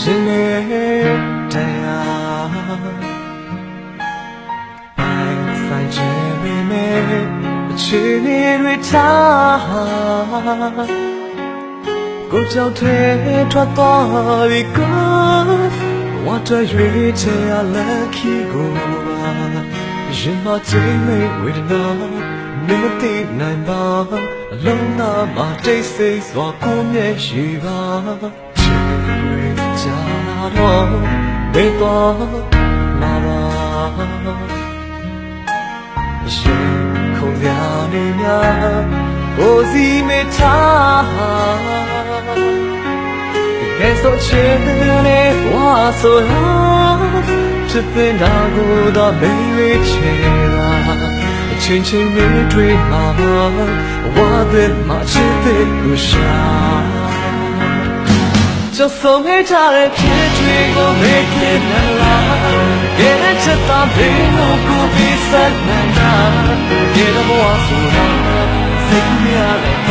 ရှင်နေတရားပိုင်ဆိုင်ခြင်းပေမဲ့အချိန်တွေထားကိုကြောင့်ထဲထွက်သွားပြီကောဝတ်တရွေးချယ်ရလက်ခီကိုပါရင်မချင်းမေဝေဒနာမင်းမသိနိုင်ပါအလုံးသားမှာတိတ်ဆိတ်စွာကိုမျက်ရှိပါချစ်တွေကြာ တော့ဘေးတော့လာပါရှင်ခုံရနေများဘိုးစီမေထားကဲဆိုချင်တဲ့ဝါဆိုလားချစ်တဲ့နာကိုတော့မေးရချင်လားအချင်းချင်းလေးတွေ့မှာဝါတဲ့မှာချစ်တဲ့ကိုရှာ 就送给他的偏追过每天的啦，也知道没有不必三难呐，也都不忘数啦，谁也来看。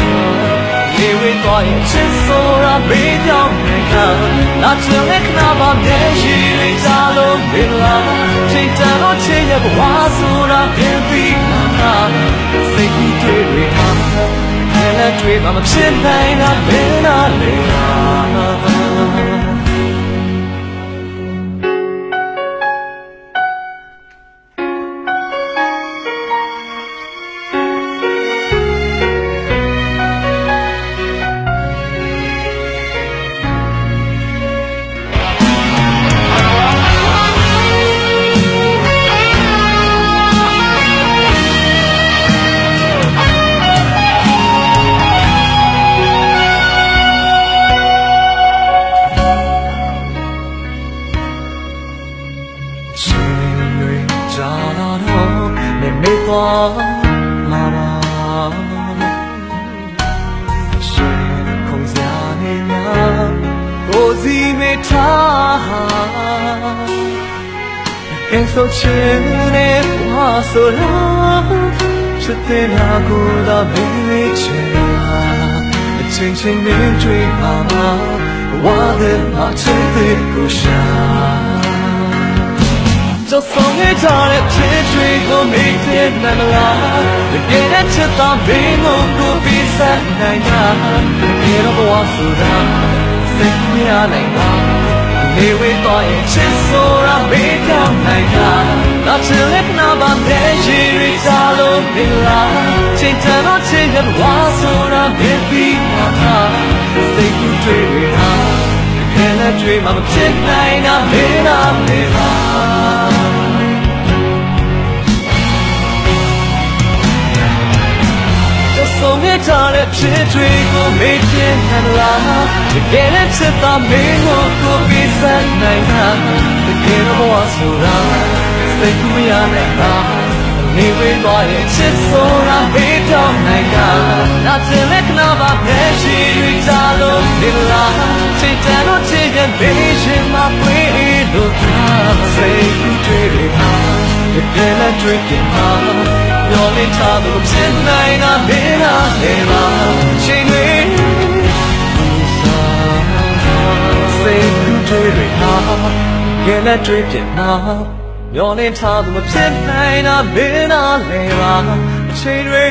你为多也只说了没掉没看，那这里看把面须里扎拢没啦，谁站到前也不话数了别比那那，谁对对他，原来对妈妈偏爱那没那没 ဆိုချင်တဲ့ဝါဆိုလားချစ်တဲ့နာကိုသာမေးချင်လားအချင်းချင်းမင်းတွေ့ပါဝါတဲ့မချစ်တဲ့ကိုရှာ 就送给他的铁锤，我每天难拉，给人吃到没我不比赛难呀，给了不忘输的，谁也难啦。你为多也吃素了没掉难呀，那只来那把面具里扎拢没啦，现在我前人话说了别比那他，谁不追他？原来追妈妈偏爱那没那 တဲ့ချစ်တွေကိုမေ့ခြင်းဟန်လားတကယ်လည်းချစ်တာမင်းကိုကိုပြီးစက်နိုင်တာတကယ်တော့ဘဝဆိုတာစိတ်ကူးရတဲ့ကာနေဝေးသွားရဲ့ချစ်ဆိုတာမေ့တော့နိုင်တာနာချင်လက်ခဏပါပဲရှိတွေကြလို့ဒီလားချစ်တယ်လို့ချစ်ရဲ့ဘေးရှင်မှာတွေ့လို့သာစိတ်ကူးတွေဟာတကယ်လည်းတွေ့ကြမှာ င်းထားလို့ဖြစ်နိုင်တာမင်းလားလေပါချိန်တွေစိတ်ကူးတွေဟာကဲလက်တွေဖြစ်မှာမျောလင်းထားလို့ဖြစ်နိုင်တာမင်းလားလေပါချိန်တွေ